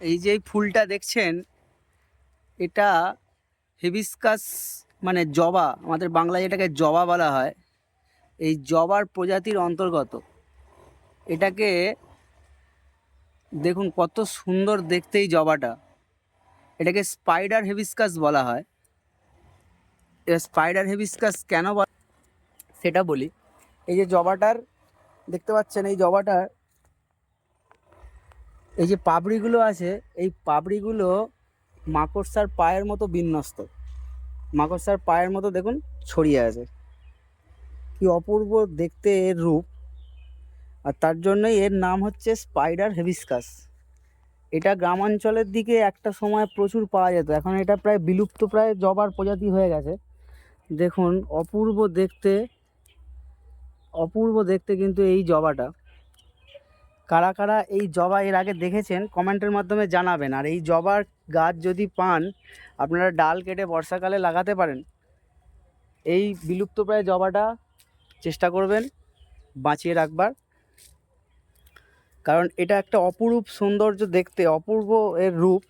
এই যে ফুলটা দেখছেন, এটা হেবিস্কাস মানে জবা, আমাদের বাংলায় এটাকে জবা বলা হয়। এই জবার প্রজাতির অন্তর্গত। এটাকে দেখুন কত সুন্দর দেখতে এই জবাটা। এটাকে স্পাইডার হেবিস্কাস বলা হয়। এটা স্পাইডার হেবিস্কাস কেন সেটা বলি। এই যে জবাটার, দেখতে পাচ্ছেন এই জবাটার এই যে পাপড়িগুলো আছে, এই পাপড়িগুলো মাকড়সার পায়ের মতো বিন্যস্ত। মাকড়সার পায়ের মতো দেখুন, ছড়িয়ে আছে। কি অপূর্ব দেখতে এর রূপ। আর তার জন্যই এর নাম হচ্ছে স্পাইডার হেবিস্কাস। এটা গ্রামাঞ্চলের দিকে একটা সময় প্রচুর পাওয়া যেত। এখন এটা প্রায় বিলুপ্ত, প্রায় জবার প্রজাতি হয়ে গেছে। দেখুন, অপূর্ব দেখতে অপূর্ব দেখতে কিন্তু এই জবাটা। কারা কারা এই জবা এর আগে দেখেছেন কমেন্টের মাধ্যমে জানাবেন। আর এই জবার গাছ যদি পান, আপনারা ডাল কেটে বর্ষাকালে লাগাতে পারেন। এই বিলুপ্তপ্রায় জবাটা চেষ্টা করবেন বাঁচিয়ে রাখবার। কারণ এটা একটা অপরূপ সৌন্দর্য দেখতে, অপূর্ব এর রূপ।